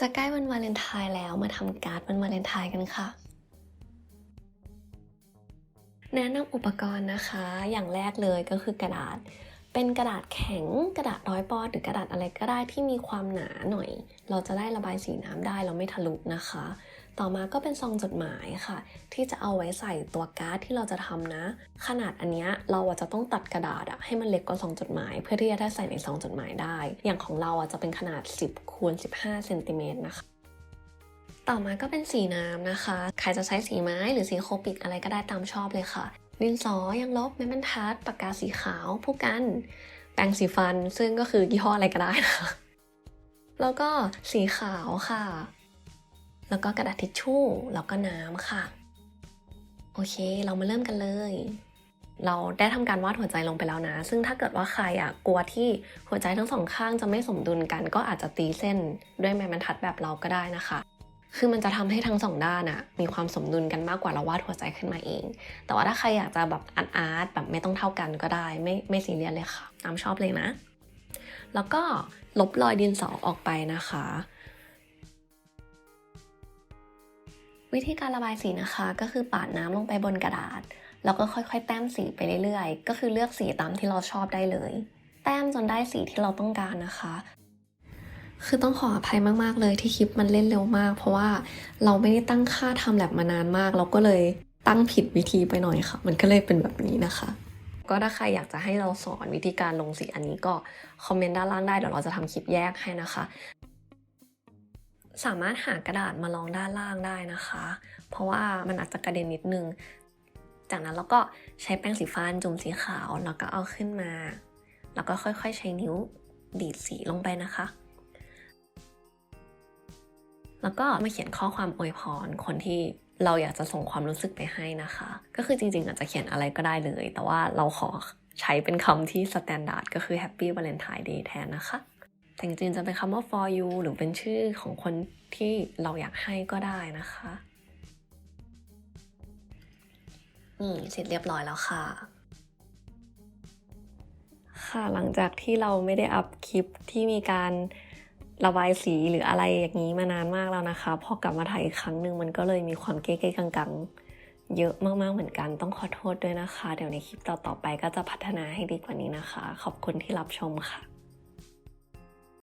จะใกล้วันวาเลนไทน์แล้วมาทำการ์ดวันวาเลนไทน์กันค่ะ แนะนำอุปกรณ์นะคะ อย่างแรกเลยก็คือกระดาษ เป็นกระดาษแข็ง กระดาษร้อยปอนด์หรือกระดาษอะไรก็ได้ที่มีความหนาหน่อย เราจะได้ระบายสีน้ำได้เราไม่ทะลุนะคะ ต่อมาก็เป็นซองจดหมายค่ะ ที่จะเอาไว้ใส่ตัวการ์ดที่เราจะทำนะ ขนาดอันเนี้ยเราอะจะต้องตัดกระดาษอะให้มันเล็กกว่าซองจดหมาย เพื่อที่จะได้ใส่ในซองจดหมายได้ อย่างของเราอะจะเป็นขนาด 10 คูณ15เซนติเมตรนะคะ ต่อมาก็เป็นสีน้ำนะคะ ใครจะใช้สีไม้หรือสีโคปิกอะไรก็ได้ตามชอบเลยค่ะดินสอยังลบไม้บรรทัดปากกาสีขาวผู้กัน แปรงสีฟันซึ่งก็คือยี่ห้ออะไรก็ได้นะคะแล้วก็สีขาวค่ะ แล้วก็กระดาษทิชชู่แล้วก็น้ำค่ะ โอเค เรามาเริ่มกันเลย เราได้ทำการวาดหัวใจลงไปแล้วนะ ซึ่งถ้าเกิดว่าใครอะกลัวที่หัวใจทั้งสองข้างจะไม่สมดุลกัน ก็อาจจะตีเส้นด้วยไม้บรรทัดแบบเราก็ได้นะคะ คือมันจะทำให้ทั้งสองด้านอะมีความสมดุลกันมากกว่าเราวาดหัวใจขึ้นมาเอง แต่ว่าถ้าใครอยากจะแบบอาร์ตอาร์ตแบบไม่ต้องเท่ากันก็ได้ ไม่ไม่ซีเรียสเลยค่ะตามชอบเลยนะ แล้วก็ลบรอยดินสอออกไปนะคะวิธีการระบายสีนะคะก็คือปาดน้ำลงไปบนกระดาษ แล้วก็ค่อยๆ แต้มสีไปเรื่อยๆ ก็คือเลือกสีตามที่เราชอบได้เลย แต้มจนได้สีที่เราต้องการนะคะ คือต้องขออภัยมากๆเลยที่คลิปมันเล่นเร็วมาก เพราะว่าเราไม่ได้ตั้งค่าทำแลบมานานมาก เราก็เลยตั้งผิดวิธีไปหน่อยค่ะ มันก็เลยเป็นแบบนี้นะคะ ก็ถ้าใครอยากจะให้เราสอนวิธีการลงสีอันนี้ก็คอมเมนต์ด้านล่างได้เดี๋ยวเราจะทำคลิปแยกให้นะคะสามารถหากระดาษมาลองด้านล่างได้นะคะ เพราะว่ามันอาจจะกระเด็นนิดนึง จากนั้นเราก็ใช้แป้งสีฟันจุ่มสีขาวแล้วก็เอาขึ้นมา แล้วก็ค่อยๆ ใช้นิ้วดีดสีลงไปนะคะ แล้วก็มาเขียนข้อความอวยพรคนที่เราอยากจะส่งความรู้สึกไปให้นะคะ ก็คือจริงๆ อาจจะเขียนอะไรก็ได้เลย แต่ว่าเราขอใช้เป็นคำที่สแตนดาร์ดก็คือ Happy Valentine Day แทนนะคะ แต่จริงๆ จะเป็นคำว่า for you หรือเป็นชื่อของคนที่เราอยากให้ก็ได้นะคะ นี่เสร็จเรียบร้อยแล้วค่ะ ค่ะหลังจากที่เราไม่ได้อัพคลิปที่มีการระบายสีหรืออะไรอย่างนี้มานานมากแล้วนะคะ พอกลับมาถ่ายอีกครั้งหนึ่งมันก็เลยมีความเก๊ๆกังๆ เยอะมากๆเหมือนกันต้องขอโทษด้วยนะคะ เดี๋ยวในคลิปต่อๆไปก็จะพัฒนาให้ดีกว่านี้นะคะ ขอบคุณที่รับชมค่ะ